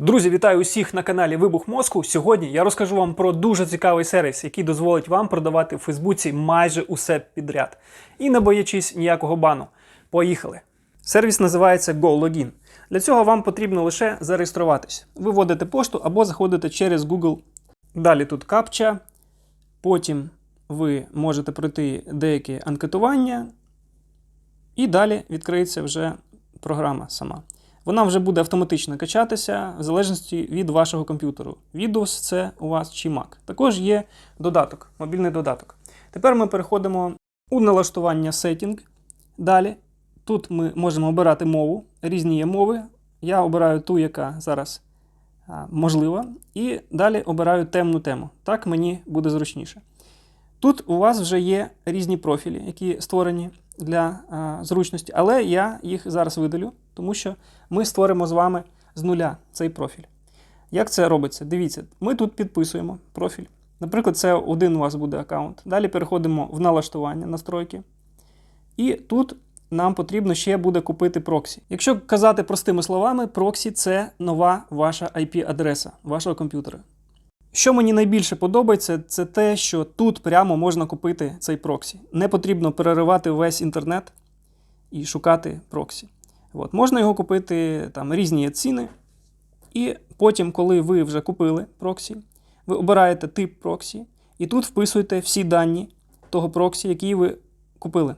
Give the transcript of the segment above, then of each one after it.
Друзі, вітаю усіх на каналі Вибух Мозку. Сьогодні я розкажу вам про дуже цікавий сервіс, який дозволить вам продавати в Фейсбуці майже усе підряд. І не боячись ніякого бану. Поїхали! Сервіс називається GoLogin. Для цього вам потрібно лише зареєструватись. Ви вводите пошту або заходите через Google. Далі тут капча. Потім ви можете пройти деякі анкетування. І далі відкриється вже програма сама. Вона вже буде автоматично качатися в залежності від вашого комп'ютеру. Windows це у вас чи Mac. Також є додаток, мобільний додаток. Тепер ми переходимо у налаштування Setting. Далі. Тут ми можемо обирати мову, різні є мови. Я обираю ту, яка зараз можлива. І далі обираю темну тему. Так мені буде зручніше. Тут у вас вже є різні профілі, які створені для зручності, але я їх зараз видалю, тому що ми створимо з вами з нуля цей профіль. Як це робиться? Дивіться, ми тут підписуємо профіль. Наприклад, це один у вас буде аккаунт. Далі переходимо в налаштування, настройки. І тут нам потрібно ще буде купити проксі. Якщо казати простими словами, проксі це нова ваша IP-адреса вашого комп'ютера. Що мені найбільше подобається, це те, що тут прямо можна купити цей проксі. Не потрібно переривати весь інтернет і шукати проксі. От. Можна його купити там різні ціни. І потім, коли ви вже купили проксі, ви обираєте тип проксі, і тут вписуєте всі дані того проксі, який ви купили.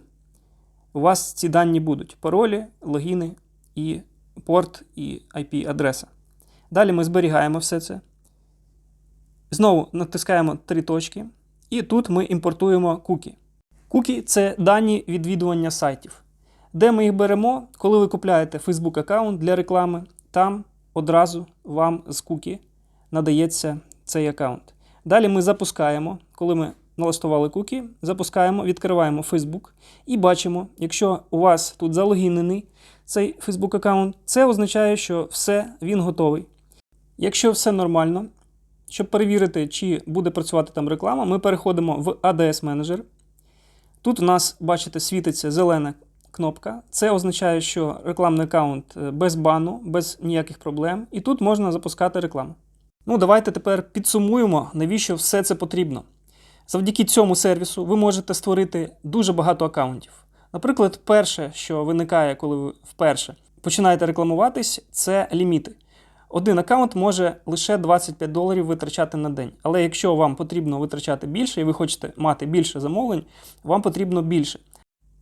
У вас ці дані будуть: паролі, логіни, і порт, і IP-адреса. Далі ми зберігаємо все це. Знову натискаємо три точки, і тут ми імпортуємо кукі. Кукі це дані відвідування сайтів. Де ми їх беремо, коли ви купляєте Facebook аккаунт для реклами, там одразу вам з кукі надається цей аккаунт. Далі ми запускаємо, коли ми налаштували кукі, запускаємо, відкриваємо Facebook і бачимо, якщо у вас тут залогінений цей Facebook аккаунт, це означає, що все, він готовий. Якщо все нормально, щоб перевірити, чи буде працювати там реклама, ми переходимо в ADS менеджер. Тут у нас, бачите, світиться зелена кнопка. Це означає, що рекламний аккаунт е, без бану, без ніяких проблем. І тут можна запускати рекламу. Ну, давайте тепер підсумуємо, навіщо все це потрібно. Завдяки цьому сервісу ви можете створити дуже багато аккаунтів. Наприклад, перше, що виникає, коли ви вперше починаєте рекламуватись, це ліміти. Один аккаунт може лише 25 доларів витрачати на день. Але якщо вам потрібно витрачати більше і ви хочете мати більше замовлень, вам потрібно більше.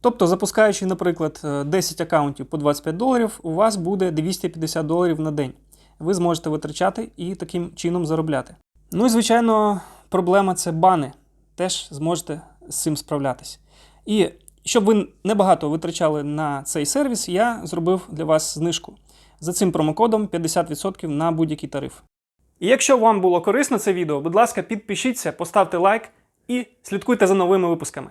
Тобто, запускаючи, наприклад, 10 аккаунтів по 25 доларів, у вас буде 250 доларів на день. Ви зможете витрачати і таким чином заробляти. Ну і звичайно, проблема це бани. Теж зможете з цим справлятись. І щоб ви небагато витрачали на цей сервіс, я зробив для вас знижку. За цим промокодом 50% на будь-який тариф. І якщо вам було корисно це відео, будь ласка, підпишіться, поставте лайк і слідкуйте за новими випусками.